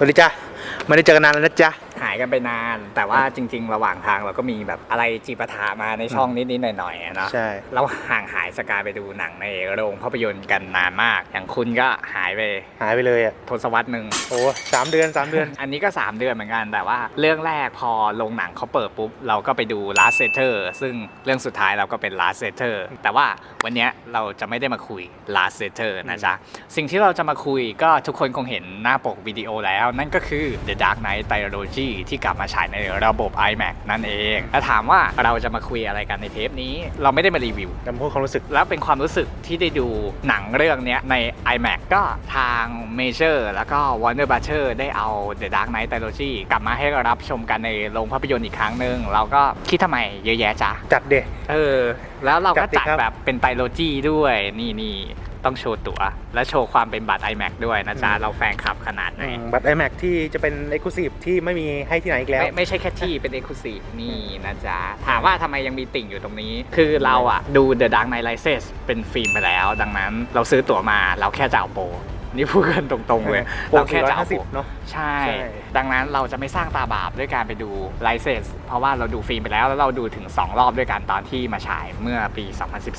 สวัสดีจ้าไม่ได้เจอกันนานแล้วนะจ๊ะายกันไปนาน แต่ว่าจริง ๆ ระหว่างทางเราก็มีแบบอะไรจีปะถามาในช่องนิดๆหน่อยๆอะเนาะใช่ เราห่างหายสกายไปดูหนังในโรงภาพยนตร์กันนานมาก อย่างคุณก็หายไปหายไปเลยอะทศวรรษหนึ่ง โอ้สามเดือนสามเดือน อันนี้ก็ 3 เดือนเหมือนกันแต่ว่าเรื่องแรกพอโรงหนังเขาเปิดปุ๊บ เราก็ไปดู Last Setter ซึ่งเรื่องสุดท้ายเราก็เป็น Last Setter แต่ว่าวันเนี้ยเราจะไม่ได้มาคุย Last Setter นะจ๊ะ สิ่งที่เราจะมาคุยก็ทุกคนคงเห็นหน้าปกวิดีโอแล้ว นั่นก็คือ The Dark Knight Trilogy ที่กลับมาฉายในระบบ iMac นั่นเอง แล้วถามว่าเราจะมาคุยอะไรกันในเทปนี้ เราไม่ได้มารีวิวจำพูดความรู้สึก แล้วเป็นความรู้สึกที่ได้ดูหนังเรื่องเนี้ยใน iMac ก็ทาง Major แล้วก็ Warner Brother ได้เอา The Dark Knight Trilogy กลับมาให้เรารับชมกันในโรงภาพยนตร์อีกครั้งหนึ่งเราก็คิดทำไมเยอะแยะจ้ะจัดเดเออ แล้วเราก็จัดดิจัดครับแบบเป็นไตรโลจีด้วยนี่นี่ ต้องโชว์ตั๋ว และโชว์ความเป็นบัตร iMac ด้วยนะจ๊ะ เราแฟนคลับขนาดไหน บัตร iMac ที่จะเป็น Exclusive ที่ไม่มีให้ที่ไหนอีกแล้ว ไม่ไม่ใช่แค่ที่เป็น Exclusive นี่นะจ๊ะ ถามว่าทำไมยังมีติ่งอยู่ตรงนี้ คือเราอะดู The Dark Knight Rises เป็นฟิล์มไปแล้ว ดังนั้นเราซื้อตั๋วมาเราแค่จะเอาโปร นี่พูดกันตรงๆเลยโปรเราแค่จะเอาโปร450เนอะใช่ใช่ ดังนั้นเราจะไม่สร้างตาบาปด้วยการไปดูไลเซนส์เพราะว่าเราดูฟิล์มไปแล้วแล้วเราดูถึง 2 รอบด้วยกันตอนที่มาฉายเมื่อปี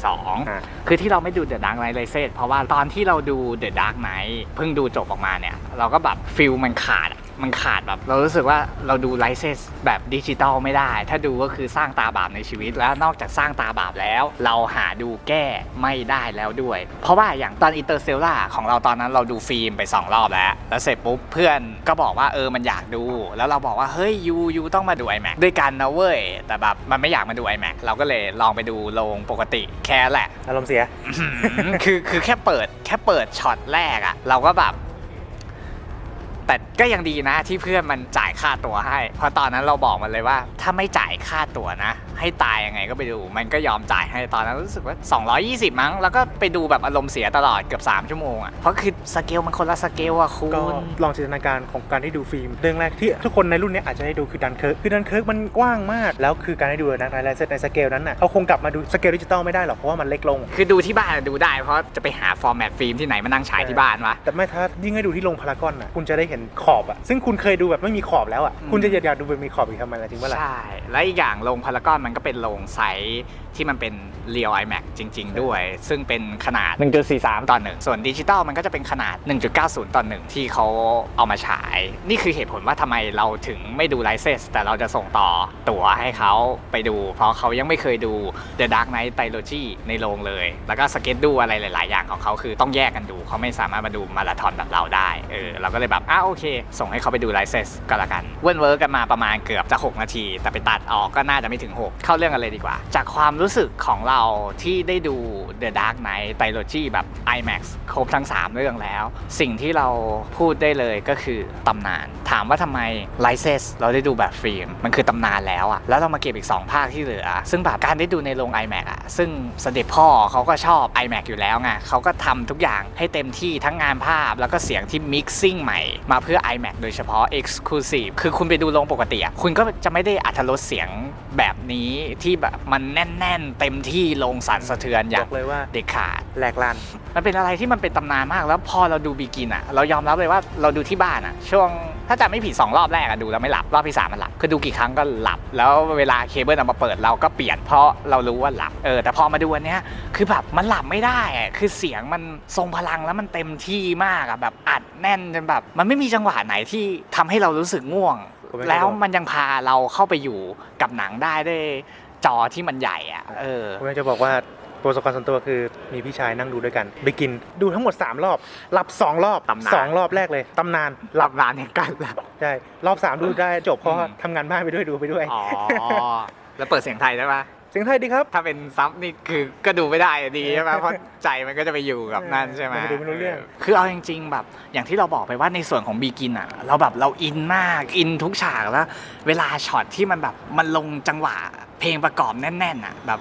2012อะคือที่เราไม่ดู The Dark Knight Rises เพราะว่าตอนที่เราดู The Dark Knight เพิ่งดูจบออกมาเนี่ย เราก็แบบฟิลมันขาดอะ มันขาดแบบ เรารู้สึกว่าเราดูไลเซนส์แบบดิจิตอลไม่ได้ ถ้าดูก็คือสร้างตาบาปในชีวิต แล้วนอกจากสร้างตาบาปแล้ว เราหาดูแก้ไม่ได้แล้วด้วย เพราะว่าอย่างตอนอินเตอร์เซลล่าของเราตอนนั้นเราดูฟิล์มไป 2 รอบแล้ว แล้วเสร็จปุ๊บเพื่อนก็บอกว่าเออมันอยากดู แล้วเราบอกว่าเฮ้ยยูยูต้องมาดู iMac ด้วยกันนะเว้ยแต่แบบมันไม่อยากมาดู iMac เราก็เลยลองไปดูโรงปกติแค่แหละ อารมณ์เสียอื้อหือคือคือแค่เปิดแค่เปิดช็อตแรกอะเราก็แบบ แต่ก็ยังดีนะที่เพื่อนมันจ่ายค่าตั๋วให้ เพราะตอนนั้นเราบอกมันเลยว่า ถ้าไม่จ่ายค่าตั๋วนะ ให้ตายยังไงก็ไปดู มันก็ยอมจ่ายให้ตอนนั้นรู้สึกว่า 220 มั้ง แล้วก็ไปดูแบบอารมณ์เสียตลอดเกือบ 3 ชั่วโมงอะเพราะคือสเกลมันคนละสเกลอะคุก็ณลองจินตนาการของการที่ดูฟิล์มเรื่องแรกที่ทุกคนในรุ่นเนี้ยอาจจะได้ดูคือดันเคิร์กคือดันเคิร์กมันกว้างมากแล้วคือการได้ดูนะในไลเซตในสเกลนั้นน่ะเขาคงกลับมาดูสเกลดิจิตอลไม่ได้หรอกเพราะว่ามันเล็กลง คือดูที่บ้านอะดูได้เพราะจะไปหาฟอร์แมตฟิล์มที่ไหนมานั่งฉายที่บ้านวะแต่ไม่ถ้ายิ่งให้ดูที่โรงพารากอนน่ะคุณจะได้เห็นขอบอะซึ่งคุณเคยดูแบบไม่มีขอบแล้วอะอืมคุณจะอยากดูแบบมีขอบอีกทำไมล่ะจริงปะล่ะ ใช่ และอีกอย่างโรงพารากอนมันก็เป็นโรงไซส์ที่มันเป็นเรียล iMac จริง ๆ ด้วย ซึ่งเป็นขนาด 1.43 ต่อ1ส่วนดิจิตอลมันก็จะเป็นขนาด 1.90 ต่อ1ที่เขาเอามาฉาย นี่คือเหตุผลว่าทำไมเราถึงไม่ดูไลเซสแต่เราจะส่งต่อตั๋วให้เขาไปดู เพราะเขายังไม่เคยดู The Dark Knight Trilogy ในโรงเลย แล้วก็สเก็ตดูอะไรหลาย ๆ อย่างของเขาคือต้องแยกกันดูเขาไม่สามารถมาดูมาราธอนแบบเราได้เออเราก็เลยแบบอ้าโอเค ส่งให้เขาไปดูไลเซสก็แล้วกันเว้นเวิร์กกันมาประมาณเกือบจะ 6 นาที แต่ไปตัดออกก็น่าจะไม่ถึง 6 เข้าเรื่องกันเลยดีกว่า จากความรู้สึกของเราที่ได้ดู The Dark Knight Trilogy แบบ IMAX ครบทั้ง 3 เรื่องแล้ว สิ่งที่เราพูดได้เลยก็คือตำนาน ถามว่าทำไมไลเซสเราได้ดูแบบฟิล์มมันคือตำนานแล้วอะแล้วเรามาเก็บอีก 2 ภาคที่เหลือ ซึ่งแบบการได้ดูในโรง iMac อะซึ่งเสด็จพ่อเขาก็ชอบ iMac อยู่แล้วไงเขาก็ทำทุกอย่างให้เต็มที่ทั้งงานภาพแล้วก็เสียงที่ mixing ใหม่มาเพื่อ iMac โดยเฉพาะ exclusive คือคุณไปดูโรงปกติอะคุณก็จะไม่ได้อัธรสเสียงแบบนี้ที่แบบมันแน่น ๆ เต็มที่ลงสั่นสะเทือนอบย่าองกเลยว่าเด็ดขาด แหลกลาน มันเป็นอะไรที่มันเป็นตำนานมากแล้วพอเราดูบีกินอะ เรายอมรับเลยว่าเราดูที่บ้านอะ ช่วงถ้าจำไม่ผิดสองรอบแรกอะดูแล้วไม่หลับรอบที่สามมันหลับคือดูกี่ครั้งก็หลับ แล้วเวลาเคเบิลเอามาเปิดเราก็เปลี่ยนเพราะเรารู้ว่าหลับเออแต่พอมาดูอันเนี้ยคือแบบมันหลับไม่ได้อะคือเสียงมันทรงพลังแล้วมันเต็มที่มากอะแบบอัดแน่นจนแบบมันไม่มีจังหวะไหนที่ทำให้เรารู้สึกง่วง ผมไม่เคยแล้วบอกมันยังพาเราเข้าไปอยู่กับหนังได้ด้วยจอที่มันใหญ่อะเออ ผมอยากจะบอกว่า ประสบการณ์ส่วนตัวคือมีพี่ชายนั่งดูด้วยกัน ไปกินดูทั้งหมด 3 รอบ หลับ 2 รอบตำนาน สองรอบแรกเลยตำนาน หลับนานแห่งการหลับ ใช่ รอบ 3 ดูได้จบเพราะอืม ทำงานบ้านไปด้วยดูไปด้วย อ๋อ แล้วเปิดเสียงไทยได้ปะเสียงไทยดีครับ ถ้าเป็นซับนี่คือก็ดูไม่ได้อะดีใช่ไหมเพราะใจมันก็จะไปอยู่กับนั่นใช่ไหมมันดูไม่รู้เรื่อง คือเอาจริง ๆ แบบ อย่างที่เราบอกไปว่าในส่วนของบีกินอะ เราแบบเราอินมากอินทุกฉากแล้ว เวลาช็อตที่มันแบบมันลงจังหวะ เพลงประกอบแน่นๆอะแบบ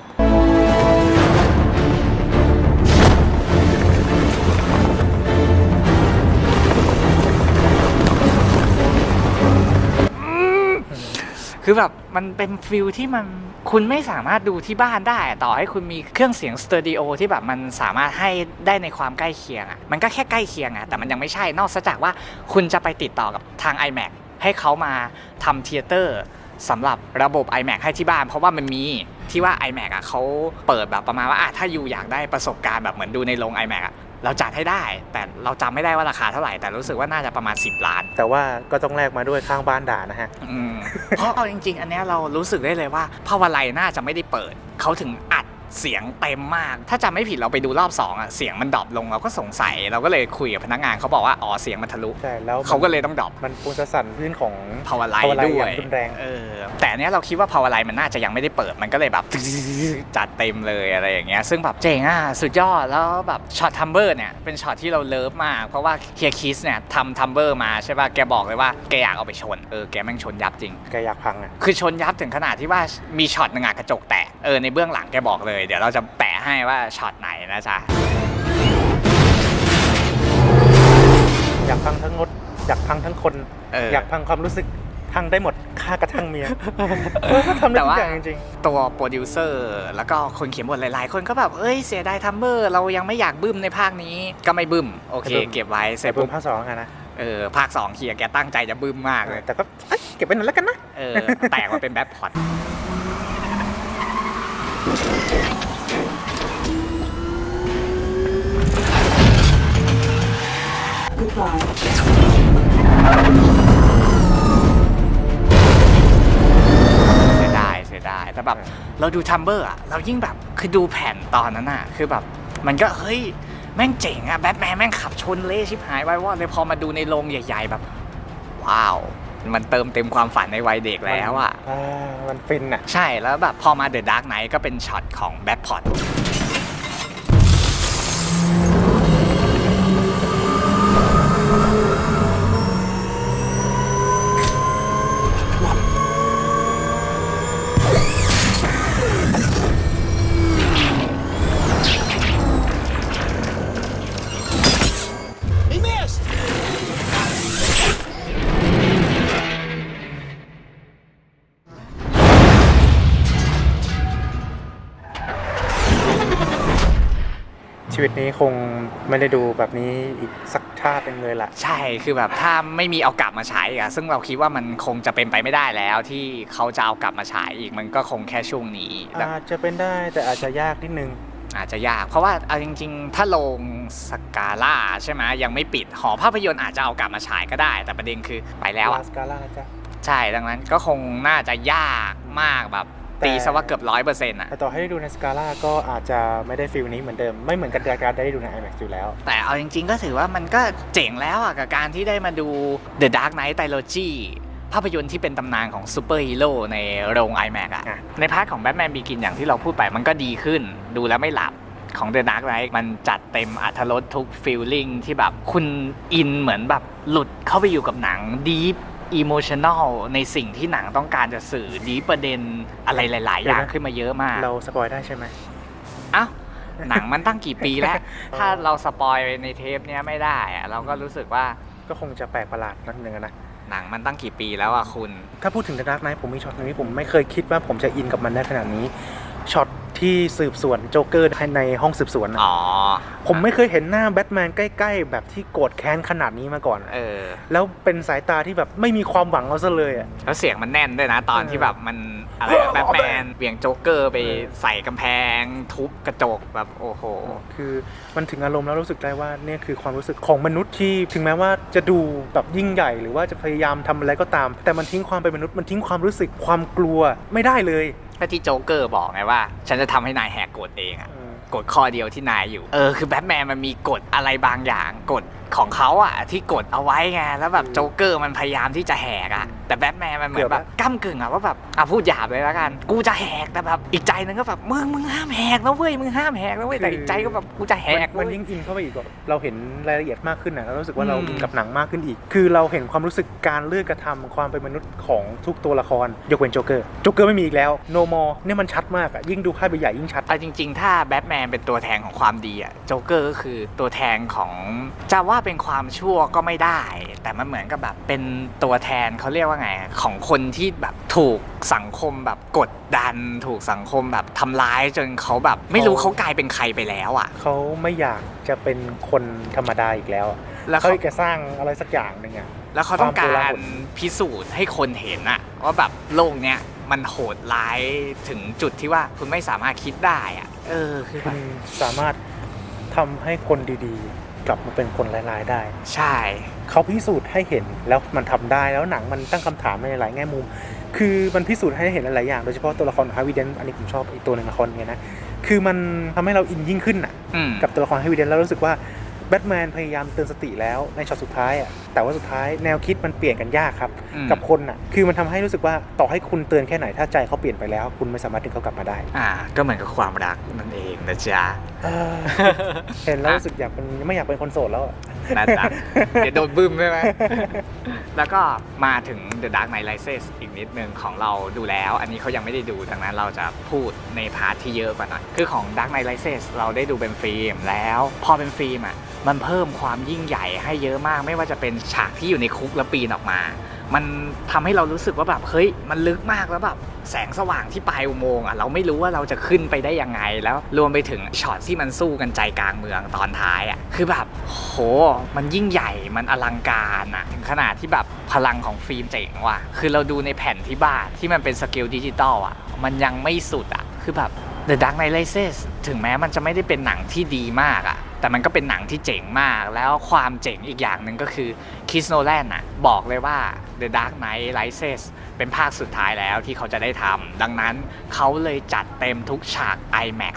คือแบบมันเป็นฟิลที่มันคุณไม่สามารถดูที่บ้านได้ ต่อให้คุณมีเครื่องเสียงสเตอริโอที่แบบมันสามารถให้ได้ในความใกล้เคียงอะมันก็แค่ใกล้เคียงอะแต่มันยังไม่ใช่นอกจากว่าคุณจะไปติดต่อกับทาง iMac ให้เขามาทำเทเตอร์สำหรับระบบ iMac ให้ที่บ้าน เพราะว่ามันมีที่ว่า iMac อะเขาเปิดแบบประมาณว่าอะถ้าอยู่อยากได้ประสบการณ์แบบเหมือนดูในโรง iMac อะ เราจัดให้ได้ แต่เราจำไม่ได้ว่าราคาเท่าไหร่ แต่รู้สึกว่าน่าจะประมาณ 10 ล้าน แต่ว่าก็ต้องแลกมาด้วยข้างบ้านด่านะฮะอืมเพราะเอาจริง ๆ อันเนี้ยเรารู้สึกได้เลยว่าภาวะไลน่าจะไม่ได้เปิด เขาถึงอัด เสียงเต็มมาก ถ้าจำไม่ผิดเราไปดูรอบ2อะเสียงมันดรอปลงเราก็สงสัยเราก็เลยคุยกับพนักงานเขาบอกว่าอ๋อเสียงมันทะลุใช่แล้วเขาก็เลยต้องดรอปมันปูนสสันพื้นของภาวะไล Power Line ด้วอยย่างรุนแรงเออแต่อันเนี้ยเราคิดว่าภาวะไลมันน่าจะยังไม่ได้เปิดมันก็เลยแบบจัดเต็มเลยอะไรอย่างเงี้ยซึ่งแบบเจ๋งอะสุดยอดแล้วแบบช็อตทัมเบอร์เนี่ยเป็นช็อตที่เราเลิฟมาก เพราะว่าเฮียคิสเนี่ยทำทัมเบอร์มาใช่ป่ะแกบอกเลยว่าแกอยากเอาไปชนเออแกแม่งชนยับจริงแกอยากพังอะคือชนยับถึงขนาดที่ว่ามีช็อตหนึ่งอะกระจกแตกเออในเบื้องหลังแกบอกเลยเดี๋ยวเราจะแปะให้ว่าช็อตไหนนะจ๊ะ อยากพังทั้งรถอยากพังทั้งคน เอออยากพังความรู้สึกพังได้หมดฆ่ากระทั่งเมียเออเขาทำได้แต่ทุกว่าอย่างจริงตัวโปรดิวเซอร์แล้วก็คนเขียนบทหลาย ๆ คนก็แบบ เอ้ยเสียดายทัมเบอร์ เรายังไม่อยากบึ้มในภาคนี้ ก็ไม่บึ้ม โอเค เก็บไว้ๆเสร็แต่จเพิ่ปุ๊มบภาคสองแล้วกันนะเออภาค2เฮียแกตั้งใจจะบึ้มมากเลย แต่ก็เอ้ยเก็บไว้หน่อยแล้วกันนะ เออ แตกมาเป็นแบทพอต เสียดายเสียดายแต่แบบเราดูทัมเบอร์อะเรายิ่งแบบคือดูแผ่นตอนนั้นอะคือแบบมันก็เฮ้ยแม่งเจ๋งอะแบทแมนแม่งขับชนเละชิบหายไว้ว่าเลยพอมาดูในโรงใหญ่ๆแบบ ว้าว มันเติมเต็มความฝันในวัยเด็กแล้วอะอ่ามันฟินอะใช่แล้วแบบพอมาเดอะดาร์กไนท์ก็เป็นช็อตของแบทพอต ชีวิตนี้คงไม่ได้ดูแบบนี้อีกสัก ชาติหนึ่งเลยล่ะ ใช่คือแบบถ้าไม่มีเอากลับมาฉายอีกอะซึ่งเราคิดว่ามันคงจะเป็นไปไม่ได้แล้ว ที่เขาจะเอากลับมาฉายอีกมันก็คงแค่ช่วงนี้แบบอาจจะเป็นได้แต่อาจจะยากนิดนึง อาจจะยาก เพราะว่าเอาจริง ๆ ถ้าโรงสกาล่าใช่ไหมยังไม่ปิดหอภาพยนตร์อาจจะเอากลับมาฉายก็ได้ แต่ประเด็นคือไปแล้วลาอะสกาล่านะจ๊ะใช่ดังนั้นก็คงน่าจะยากมากแบบแต่ตีซะว่าเกือบร้อยเปอร์เซ็นต์อะแต่ต่อให้ได้ดูในสกาล่าก็อาจจะไม่ได้ฟิลนี้เหมือนเดิม ไม่เหมือนกับการได้ดูใน IMAX อยู่แล้ว แต่เอาจริง ๆ ก็ถือว่ามันก็เจ๋งแล้วอะกับการที่ได้มาดู The Dark Knight Trilogy ภาพยนตร์ที่เป็นตำนานของซูเปอร์ฮีโร่ในโรง iMac อะอะในพาร์ทของ Batman Begin อย่างที่เราพูดไปมันก็ดีขึ้น ดูแล้วไม่หลับของ The Dark Knight มันจัดเต็มอัธรสทุกฟีลลิ่งที่แบบคุณอินเหมือนแบบหลุดเข้าไปอยู่กับหนังดีฟ อิโมชัน a ลในสิ่งที่หนังต้องการจะสื่อดีประเด็นอะไรหลาย ๆ อย่างขึ้นมาเยอะมาก เราสปอยได้ใช่ไหมเอ้าหนังมันตั้งกี่ปีแล้ว ถ้าเราสปอยไปในเทปเนี้ยไม่ได้อะเราก็รู้สึกว่าก็คงจะแปลกประหลาดนิดนึงอะนะหนังมันตั้งกี่ปีแล้วอะคุณ ถ้าพูดถึง The Dark Knight ผมมีช็อตหนึงที่ผมไม่เคยคิดว่าผมจะอินกับมันได้ขนาดนี้ช็อต ที่สืบสวนโจ๊กเกอร์ในห้องสืบสวนอะอ๋อผมไม่เคยเห็นหน้าแบทแมนใกล้ๆ แบบที่โกรธแค้นขนาดนี้มาก่อนอะเออ แล้วเป็นสายตาที่แบบไม่มีความหวังเอาซะเลยอะแล้วเสียงมันแน่นด้วยนะ ตอนเออที่แบบมันอะไรแบทแมนเหวี่ยงโจ๊กเกอร์ไปเออใส่กำแพง ทุบกระจกแบบโอ้โห คือมันถึงอารมณ์แล้วรู้สึกได้ว่าเนี่ยคือความรู้สึกของมนุษย์ที่ถึงแม้ว่าจะดูแบบยิ่งใหญ่หรือว่าจะพยายามทำอะไรก็ตาม แต่มันทิ้งความเป็นมนุษย์มันทิ้งความรู้สึกความกลัวไม่ได้เลย ก็ที่โจ๊กเกอร์บอกไงว่า ฉันจะทำให้นายแหกกฎเองอะเออกฎข้อเดียวที่นายอยู่ เออคือแบทแมนมันมีกฎอะไรบางอย่างกฎ ของเขาอะที่กฎเอาไว้ไงแล้วแบบโจ๊กเกอร์มันพยายามที่จะแหกอะแต่แบทแมนมันเหมือนแบบก้ากึ่งอะว่าแบบอะพูดหยาบเลยแล้วกันกูจะแหกแต่แบบอีกใจหนึงก็แบบมึงมึงห้ามแหกนะเว้ยมึงห้ามแหกนะเว้ยแต่อีกใจก็แบบกูจะแหกมันเว้ยยิ่งอินเข้าไปอีกอะเราเห็นรายละเอียดมากขึ้นนะเรารู้สึกว่าอืมเราอินกับหนังมากขึ้นอีก คือเราเห็นความรู้สึกการเลือกกระทำความเป็นมนุษย์ของทุกตัวละครยกเว้นโจ๊กเกอร์โจ๊กเกอร์ไม่มีอีกแล้วโนมอเนี่ยมันชัดมากอะยิ่งดูภาพใหญ่ๆยิ่งชัดเอาจริง ๆ ถ้าแบทแมนเป็นตัวแทนของความดีอะโจ๊กเกอร์ก็คือตัวแทนของจะว่าเป็นความชั่วก็ไม่ได้ แต่มันเหมือนกับแบบเป็นตัวแทนเขาเรียกว่าไง ของคนที่แบบถูกสังคมแบบกดดัน ถูกสังคมแบบทำร้ายจนเขาแบบ ไม่รู้เขากลายเป็นใครไปแล้วอะเขาไม่อยากจะเป็นคนธรรมดาอีกแล้วอะแล้วเขาเขาอยากจะสร้างอะไรสักอย่างหนึ่งอะแล้วเขาต้องกาความโกลารหลพิสูจน์ให้คนเห็นอะว่าแบบโลกเนี้ยมันโหดร้ายถึงจุดที่ว่าคุณไม่สามารถคิดได้อะเออคือแบคุบณสามารถทำให้คนดีๆ กลับมาเป็นคนร้ายๆได้ ใช่ เขาพิสูจน์ให้เห็นแล้วมันทำได้แล้วหนังมันตั้งคำถามในหลายแง่มุม คือมันพิสูจน์ให้เห็นหลายๆอย่างโดยเฉพาะตัวละครของฮาวิเดนอันนี้ผมชอบอีกตัวหนึ่งละครเนี้ยนะคือมันทำให้เราอินยิ่งขึ้นอะอืมกับตัวละครฮาวิเดนแล้วรู้สึกว่า แบทแมนพยายามเตือนสติแล้วในช็อตสุดท้ายอะแต่ว่าสุดท้ายแนวคิดมันเปลี่ยนกันยากครับ อืม กับคนอะคือมันทำให้รู้สึกว่าต่อให้คุณเตือนแค่ไหนถ้าใจเขาเปลี่ยนไปแล้ว คุณไม่สามารถดึงเขากลับมาได้อ่า ก็เหมือนกับความรักนั่นเองนะจ๊ะเออเห็นแล้วรู้สึกอยากเป็นไม่อยากเป็นคนโสดแล้วอะ นะจ๊ะเดี๋ยวโดนบึ้มใช่ไหมแล้วก็มาถึง The Dark Knight Rises อีกนิดนึงของเราดูแล้ว อันนี้เขายังไม่ได้ดูดังนั้นเราจะพูดในพาร์ทที่เยอะกว่าหน่อยคือของ Dark Knight Rises เราได้ดูเป็นฟิล์มแล้ว พอเป็นฟิล์มอะมันเพิ่มความยิ่งใหญ่ให้เยอะมาก ไม่ว่าจะเป็นฉากที่อยู่ในคุกแล้วปีนออกมา มันทำให้เรารู้สึกว่าแบบเฮ้ยมันลึกมากแล้วแบบแสงสว่างที่ปลายอุโมงค์อะเราไม่รู้ว่าเราจะขึ้นไปได้ยังไง แล้วรวมไปถึงช็อตที่มันสู้กันใจกลางเมืองตอนท้ายอะคือแบบโห มันยิ่งใหญ่มันอลังการอะถึงขนาดที่แบบพลังของฟิล์มเจ๋งว่ะคือเราดูในแผ่นที่บ้านที่มันเป็นสเกลดิจิตอลอะมันยังไม่สุดอะคือแบบ The Dark Knight Rises ถึงแม้มันจะไม่ได้เป็นหนังที่ดีมากอะแต่มันก็เป็นหนังที่เจ๋งมาก แล้วความเจ๋งอีกอย่างหนึ่งก็คือคิสโนแลนอะบอกเลยว่า The Dark Knight Rises เป็นภาคสุดท้ายแล้วที่เขาจะได้ทำดังนั้นเขาเลยจัดเต็มทุกฉาก IMAX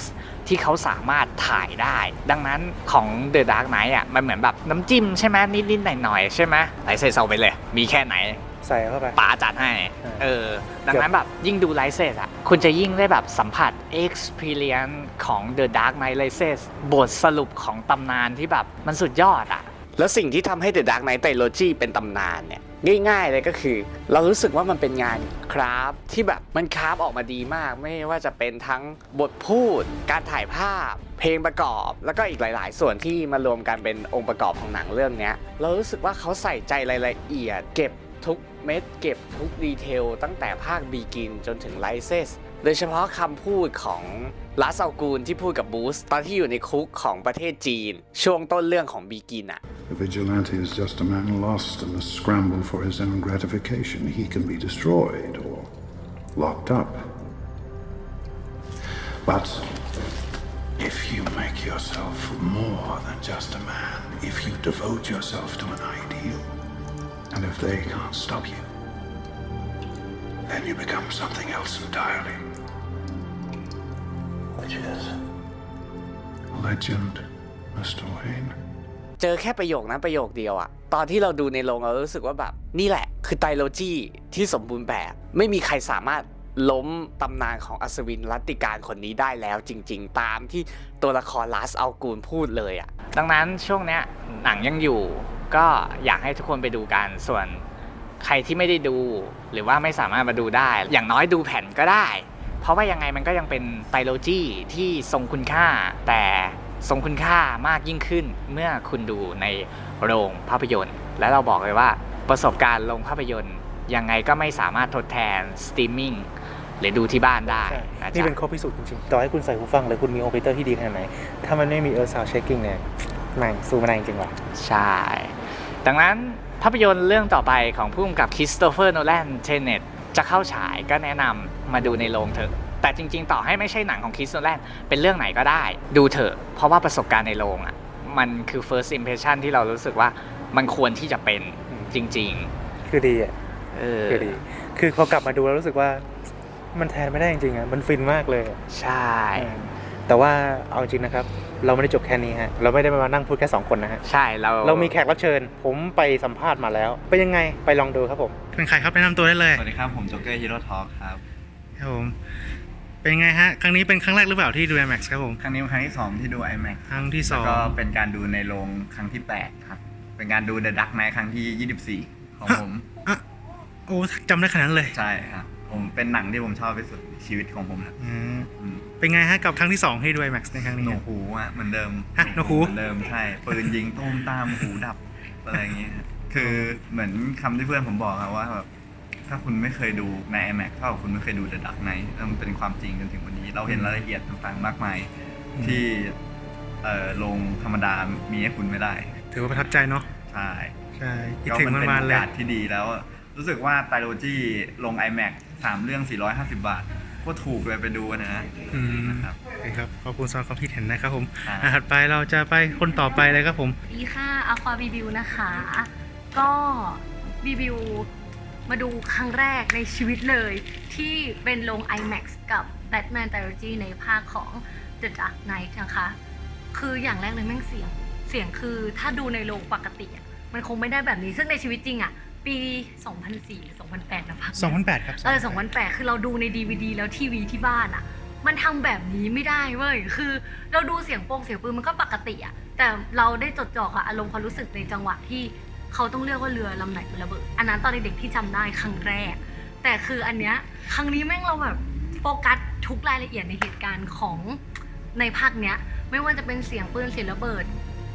ที่เขาสามารถถ่ายได้ ดังนั้นของ The Dark Knight อะมันเหมือนแบบน้ำจิ้มใช่ไหมนิดๆหน่อยๆใช่ไหม Rises เอาไปเลย มีแค่ไหนใส่เข้าไปป๋าจัดให้เออเออ ดังนั้นแบบยิ่งดูไลเซสอะ คุณจะยิ่งได้แบบสัมผัส experience ของ The Dark Knight Rises บทสรุปของตำนานที่แบบมันสุดยอดอะ แล้วสิ่งที่ทำให้ The Dark Knight Trilogy เป็นตำนานเนี่ย ง่ายๆเลยก็คือ เรารู้สึกว่ามันเป็นงานคราฟที่แบบมันคราฟออกมาดีมาก ไม่ว่าจะเป็นทั้งบทพูด การถ่ายภาพ เพลงประกอบ แล้วก็อีกหลาย ๆ ส่วนที่มารวมกันเป็นองค์ประกอบของหนังเรื่องนี้เรารู้สึกว่าเขาใส่ใจรายละเอียด เก็บทุกเม็ดเก็บทุกดีเทลตั้งแต่ภาคบีกินจนถึงไลเซส โดยเฉพาะคำพูดของลาสอัลกูลที่พูดกับบูสตอนที่อยู่ในคุกของประเทศจีน ช่วงต้นเรื่องของบีกินอะ A vigilante is just a man lost in the scramble for his own gratification. He can be destroyed or locked up. But if you make yourself more than just a man, if you devote yourself to an ideal, and if they can't stop you, then you become something else entirely. Which is? Legend, Mr. Wayne. เจอแค่ประโยคนั้นประโยคเดียวอะตอนที่เราดูในโรงเรารู้สึกว่าแบบ นี่แหละ คือไตรโลจีที่สมบูรณ์แบบ ไม่มีใครสามารถล้มตำนานของอัศวินรัตติการคนนี้ได้แล้วจริง ๆ ตามที่ตัวละครลาสอัลกูลพูดเลยอะดังนั้นช่วงเนี้ยหนังยังอยู่ ก็อยากให้ทุกคนไปดูกันส่วนใครที่ไม่ได้ดู หรือว่าไม่สามารถมาดูได้ อย่างน้อยดูแผ่นก็ได้ เพราะว่ายังไงมันก็ยังเป็นไตรโลจีที่ทรงคุณค่า แต่ทรงคุณค่ามากยิ่งขึ้นเมื่อคุณดูในโรงภาพยนตร์ และเราบอกเลยว่าประสบการณ์โรงภาพยนตร์ ยังไงก็ไม่สามารถทดแทนสตรีมมิ่งหรือดูที่บ้านได้ใช่นะนี่จ๊ะเป็นข้อพิสูจน์จริงๆ ต่อให้คุณใส่หูฟังหรือคุณมีโอเปอเรเตอร์ที่ดีขนาดไหน ถ้ามันไม่มีเออร์ซาวเช็คกิ้งเนี่ยแม่งสู้ไม่ได้จริงๆว่ะ ใช่ ดังนั้นภาพยนตร์เรื่องต่อไปของผู้กำกับคริสโตเฟอร์โนแลนเทเนต จะเข้าฉายก็แนะนำมาดูในโรงเถอะ แต่จริง ๆ ต่อให้ไม่ใช่หนังของคริสโนแลนเป็นเรื่องไหนก็ได้ ดูเถอะ เพราะว่าประสบการณ์ในโรงอะมันคือ first impression ที่เรารู้สึกว่ามันควรที่จะเป็นจริงคือดีอะๆเออคือดี คือพอกลับมาดูแล้วรู้สึกว่ามันแทนไม่ได้จริงๆอะมันฟินมากเลยอะใช่ แต่ว่าเอาจริงนะครับ เราไม่ได้จบแค่นี้ฮะ เราไม่ได้มานั่งพูดแค่สองคนนะฮะ ใช่เราเรามีแขกรับเชิญ ผมไปสัมภาษณ์มาแล้ว เป็นยังไงไปลองดูครับผม เป็นใครครับแนะนำตัวได้เลยสวัสดีครับ ผมโจ๊กเกอร์ฮีโร่ทอล์ครับครับผม เป็นไงฮะ ครั้งนี้เป็นครั้งแรกหรือเปล่าที่ดู IMAX ครับผม ครั้งนี้เป็นครั้งที่2ที่ดู IMAX ครั้งที่สแล้อวงก็เป็นการดูในโรงครั้งที่8ครับ เป็นการดู The Dark Knight ครั้งที่ 24 ของผมอะโอ้จำได้ขนาดนั้นเลย ใช่ครับผผมเป็นหนังที่ผมชอบที่สุดในชีวิตของผมครับ อืมอืม เป็นไงฮะกับครั้งที่สองให้ด้วยแม็กซ์ในครั้งนี้หนวฮะกหูอะเหมือนเดิมฮะหนวกหูเหมือนเดิมใช่ปืนยิงตุ้มตามหูดับอะไรอย่างเงี้ยคือเหมือนคำที่เพื่อนผมบอกอะว่าแบบถ้าคุณไม่เคยดูใน IMAX เท่ากับคุณไม่เคยดู The Dark Knight เออมันเป็นความจริงจนถึงวันนี้ เราเห็นรายละเอียดต่างๆมากมาย ที่เอ่อโรงธรรมดามีให้คุณไม่ได้ ถือว่าประทับใจเนาะใช่ใช่คิดก็ถึงมันมันเป็นมาโอเลยกาสที่ดีแล้ว รู้สึกว่าไตรโลจีลง IMAX สามเรื่อง 450 บาท ก็ถูกเลยไปดูกันนะ อืมนะครับโอเคครับขอบคุณสำหรับความคิดเห็นนะครับผมอ่าอะถัดไปเราจะไปคนต่อไปเลยครับผม สวัสดีค่ะอควาบีบิวนะคะ ก็บีบิวมาดูครั้งแรกในชีวิตเลย ที่เป็นลง IMAX กับ Batman Trilogy ในภาคของ The Dark Knight นะคะ คืออย่างแรกเลยแม่งเสียง เสียงคือถ้าดูในโรงปกติอะมันคงไม่ได้แบบนี้ ซึ่งในชีวิตจริงอะ ปี 2004 หรือ 2008นะพัก2008 ครับเออ2008 คือเราดูใน DVD แล้วทีวีที่บ้านอะมันทำแบบนี้ไม่ได้เว้ย คือเราดูเสียงโปงเสียงปืนมันก็ปกติอะแต่เราได้จดจ่อกับอารมณ์ความรู้สึกในจังหวะที่เขาต้องเลือกว่าเรือลำไหนเป็นระเบิด อันนั้นตอนเด็กๆที่จำได้ครั้งแรก แต่คืออันเนี้ยครั้งนี้แม่งเราแบบโฟกัสทุกรายละเอียดในเหตุการณ์ของในภาคเนี้ย ไม่ว่าจะเป็นเสียงปืนเสียงระเบิด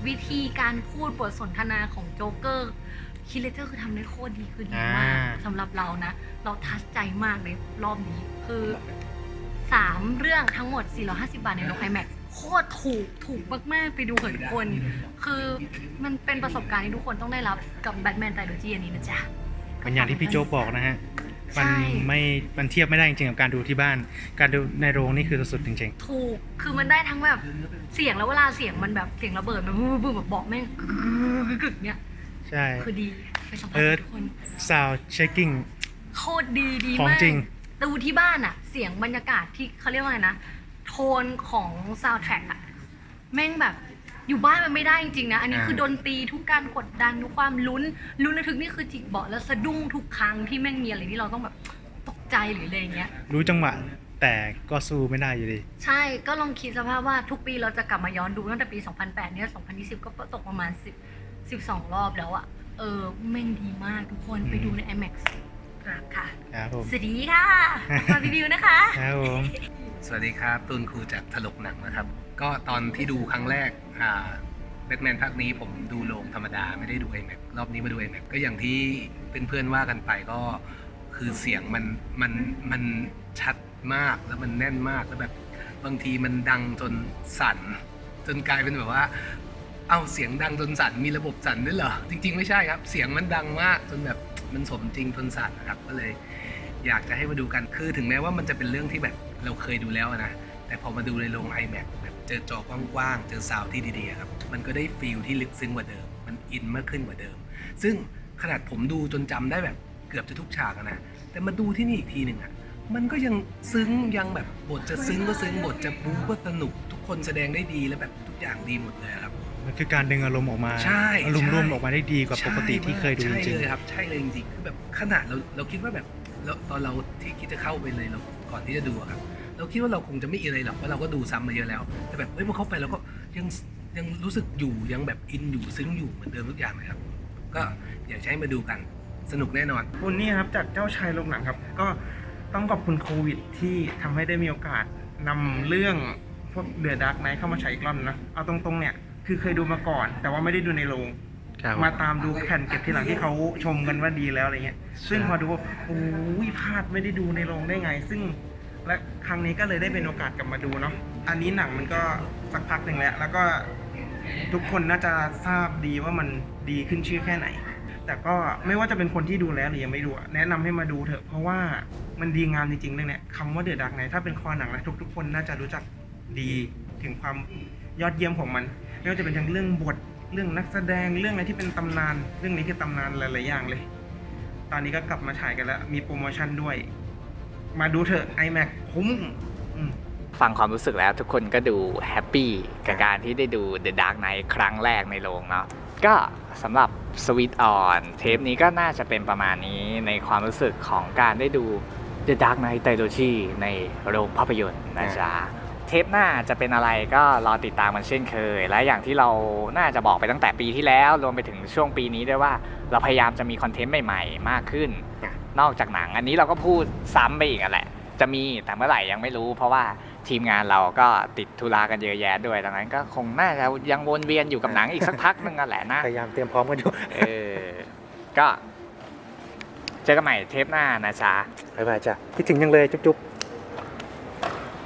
วิธีการพูดบทสนทนาของโจ๊กเกอร์ คิเลเตอร์คือทำได้โคตรดีคือดีมากอ่า สำหรับเรานะ เราทัชใจมากในรอบนี้ คือสามเรื่องทั้งหมด 450 บาทในโรง IMAX โคตรถูกถูกมาก ๆ ไปดูเถอะทุกคน คือมันเป็นประสบการณ์ที่ทุกคนต้องได้รับกับแบทแมนไตรโลจีอันนี้นะจ๊ะเป็นอย่างที่พี่โจ๊กบอกนะฮะ มันใช่ ไม่ มันเทียบไม่ได้จริงๆกับการดูที่บ้าน การดูในโรงนี่คือสุดๆจริง ถูก คือมันได้ทั้งแบบเสียงแล้วเวลาเสียงมันแบบเสียงระเบิดมันบึ้มบึ้มแบบบอกแม่งกึกๆเนี่ยๆ ใช่ คือดีไปสัมผัสเออทุกคน sound checking โคตรดีดีของมากจริง ดูที่บ้านอะเสียงบรรยากาศที่เขาเรียกว่าไงนะ โทนของซาวด์แทร็กอะแม่งแบบอยู่บ้านมันไม่ได้จริงๆนะ อันนี้อ่า คือดนตรีทุกการกดดันทุกความลุ้น ลุ้นระทึกนี่คือจิกเบาะแล้วสะดุ้งทุกครั้งที่แม่งมีอะไรที่เราต้องแบบตกใจหรืออะไรอย่างเงี้ย รู้จังหวะ แต่ก็สู้ไม่ได้อยู่ดี ใช่ ก็ลองคิดสภาพว่าทุกปีเราจะกลับมาย้อนดูตั้งแต่ปี 2008 เนี่ย 2020 ก็ตกประมาณ 10 12 รอบแล้วอะเออแม่งดีมากทุกคนไปดูใน IMAX ครับค่ะ ครับผมสวัสดีค่ะมารีวิวนะคะ ครับผมสวัสดีครับตูนครูจากถลกหนังนะครับ ก็ตอนที่ดูครั้งแรกอ่าแบทแมนภาคนี้ผมดูโรงธรรมดาไม่ได้ดู iMac รอบนี้มาดู iMac ก็อย่างที่เพื่อนๆว่ากันไปก็คือเสียงมันมันมันชัดมากแล้วมันแน่นมากแล้วแบบบางทีมันดังจนสั่น จนกลายเป็นแบบว่า เอาเสียงดังจนสั่นมีระบบสั่นด้วยเหรอ จริง ๆ ไม่ใช่ครับ เสียงมันดังมากจนแบบมันสมจริงจนสั่นนะครับก็เลย อยากจะให้มาดูกันคือถึงแม้ว่ามันจะเป็นเรื่องที่แบบเราเคยดูแล้วนะแต่พอมาดูในโรง iMac แบบเจอจอกว้างๆเจอซาวที่ดีๆครับมันก็ได้ฟีลที่ลึกซึ้งกว่าเดิม มันอินมากขึ้นกว่าเดิม ซึ่งขนาดผมดูจนจำได้แบบเกือบจะทุกฉากนะแต่มาดูที่นี่อีกทีหนึ่งอะมันก็ยังซึ้งยังแบบบทจะซึ้งก็ซึ้งบทจะบู๊ก็สนุก ทุกคนแสดงได้ดีแล้วแบบทุกอย่างดีหมดเลยครับ มันคือการดึงอารมณ์ออกมาใช่อารมณ์ใช่ร่วมออกมาได้ดีกว่าปกติที่เคยดูจใช่ริงเลยครับ ใช่เลยจริงๆคือแบบขนาดเราเราคิดว่าแบบเราตอนเราที่คิดจะเข้าไปเลยเราก่อนที่จะดูอะครับเราคิดว่าเราคงจะไม่อินอะไรหรอกเพราะเราก็ดูซ้ำมาเยอะแล้ว แต่แบบเฮ้ยพอเข้าไปเราก็ยังยังรู้สึกอยู่ยังแบบอินอยู่ซึ้งอยู่เหมือนเดิมทุกอย่างเลยครับ ก็อยากจะให้มาดูกันสนุกแน่นอนคุณนี่ครับจากเจ้าชายโรงหนังครับ ก็ต้องขอบคุณโควิดที่ทำให้ได้มีโอกาสนำเรื่องพวกเดือดดักไนเข้ามาฉายอีกรอบนึงนะเอาตรงๆเนี่ย คือเคยดูมาก่อน แต่ว่าไม่ได้ดูในโรงๆครับมาตามดูแผ่นเก็บทีหลังที่เขาชมกันว่าดีแล้วอะไรเงี้ย ซึ่งพอดูว่าโอ้ยพลาดไม่ได้ดูในโรงได้ไง ซึ่งและครั้งนี้ก็เลยได้เป็นโอกาสกลับมาดูเนาะอันนี้หนังมันก็สักพักหนึ่งแล้ว แล้วก็ทุกคนน่าจะทราบดีว่ามันดีขึ้นชื่อแค่ไหน แต่ก็ไม่ว่าจะเป็นคนที่ดูแล้วหรือยังไม่ดูอะแนะนำให้มาดูเถอะเพราะว่ามันดีงามจริงๆเรื่องเนี้ยคำว่าเดือดดักไหนถ้าเป็นคอหนังนะทุกๆคนน่าจะรู้จักดีถึงความยอดเยี่ยมของมัน ไม่ว่าจะเป็นทั้งเรื่องบทเรื่องนักแสดงเรื่องอะไรที่เป็นตำนาน เรื่องนี้คือตำนานหลายๆอย่างเลย ตอนนี้ก็กลับมาฉายกันแล้ว มีโปรโมชั่นด้วย มาดูเถอะ iMac คุ้มอืม ฟังความรู้สึกแล้วทุกคนก็ดูแฮปปี้กับการที่ได้ดู The Dark Knight ครั้งแรกในโรงเนาะก็สำหรับ Sweet On เทปนี้ก็น่าจะเป็นประมาณนี้ในความรู้สึกของการได้ดู The Dark Knight Trilogy ในโรงภาพยนตร์นะจ๊ะ เทปหน้าจะเป็นอะไรก็รอติดตามมันเช่นเคย และอย่างที่เราน่าจะบอกไปตั้งแต่ปีที่แล้วรวมไปถึงช่วงปีนี้ด้วยว่าเราพยายามจะมีคอนเทนต์ใหม่ๆ มากขึ้น นอกจากหนัง อันนี้เราก็พูดซ้ำไปอีกอะแหละ จะมีแต่เมื่อไหร่ยังไม่รู้ เพราะว่าทีมงานเราก็ติดธุระกันเยอะแยะด้วยดังนั้นก็คงน่าจะยังวนเวียนอยู่กับหนังอีกสักพักหนึงอะแหละนะพยายามเตรียมพร้อมกันอยู่เออก็เจอกันใหม่เทปหน้านะจ๊ะบ๊ายบายจ้ะคิดถึงยังเลยจุ๊บๆ